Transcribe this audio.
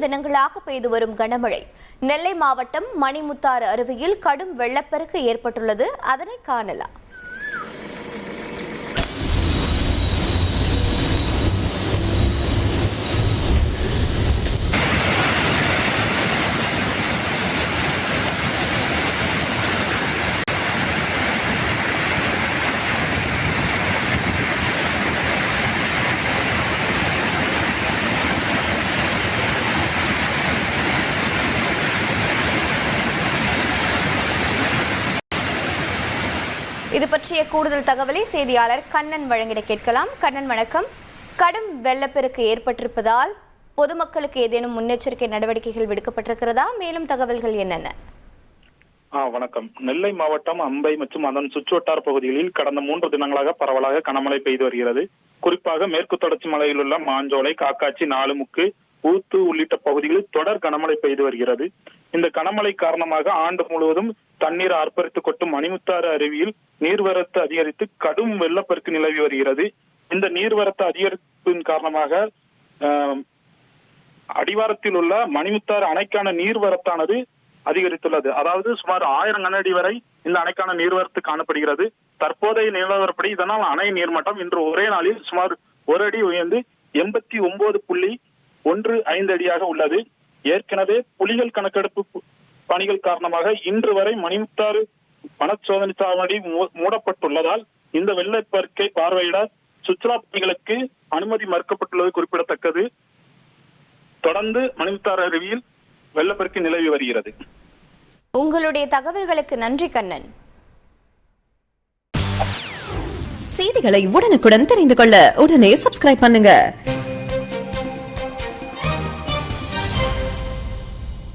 தினங்களாக பெய்து வரும் கனமழை. நெல்லை மாவட்டம் மணிமுத்தாறு அருவியில் கடும் வெள்ளப்பெருக்கு ஏற்பட்டுள்ளது. அதனை காணலாம். இது பற்றிய கூடுதல் தகவலை செய்தியாளர் கண்ணன் வழங்கிட கேட்கலாம். கண்ணன் வணக்கம். கடும் வெள்ளப்பெருக்கு ஏற்பட்டிருப்பதால் பொதுமக்களுக்கு ஏதேனும் முன்னெச்சரிக்கை நடவடிக்கைகள் விடுக்கப்பட்டிருக்கிறதா? மேலும் தகவல்கள் என்னென்ன? ஆ வணக்கம். நெல்லை மாவட்டம் அம்பை மற்றும் அதன் சுற்றுவட்டார பகுதிகளில் கடந்த மூன்று தினங்களாக பரவலாக கனமழை பெய்து வருகிறது. குறிப்பாக மேற்கு தொடர்ச்சி மலையில் உள்ள மாஞ்சோலை காக்காச்சி நாலுமுக்கு ஊத்து உள்ளிட்ட பகுதிகளில் தொடர் கனமழை பெய்து வருகிறது. இந்த கனமழை காரணமாக ஆண்டு முழுவதும் தண்ணீர் ஆர்ப்பரித்து கொட்டும் மணிமுத்தாறு அருவியில் நீர்வரத்து அதிகரித்து கடும் வெள்ளப்பெருக்கு நிலவி வருகிறது. இந்த நீர்வரத்து அதிகரிப்பின் காரணமாக அடிவாரத்தில் உள்ள மணிமுத்தாறு அணைக்கான நீர்வரத்தானது அதிகரித்துள்ளது. அதாவது சுமார் ஆயிரம் கனஅடி வரை இந்த அணைக்கான நீர்வரத்து காணப்படுகிறது. தற்போதைய நிலவரப்படி இதனால் அணை நீர்மட்டம் இன்று ஒரே நாளில் சுமார் ஒரு அடி உயர்ந்து எண்பத்தி ஒன்பது புள்ளி ஒன்று ஐந்து அடியாக உள்ளது. ஏற்கனவே புலிகள் கணக்கெடுப்பு பணிகள் காரணமாக இன்று வரை மணிமுத்தாறு வனச்சோதனை சாவடி மூடப்பட்டுள்ளதால் இந்த வெள்ளப்பெருக்கை பார்வையிட சுற்றுலா பயணிகளுக்கு அனுமதி மறுக்கப்பட்டுள்ளது குறிப்பிடத்தக்கது. தொடர்ந்து மணிமுத்தாறு அருவியில் வெள்ளப்பெருக்கு நிலவி வருகிறது. உங்களுடைய தகவல்களுக்கு நன்றி கண்ணன். செய்திகளை உடனுக்குடன் தெரிந்து கொள்ள உடனே சப்ஸ்கிரைப் பண்ணுங்க.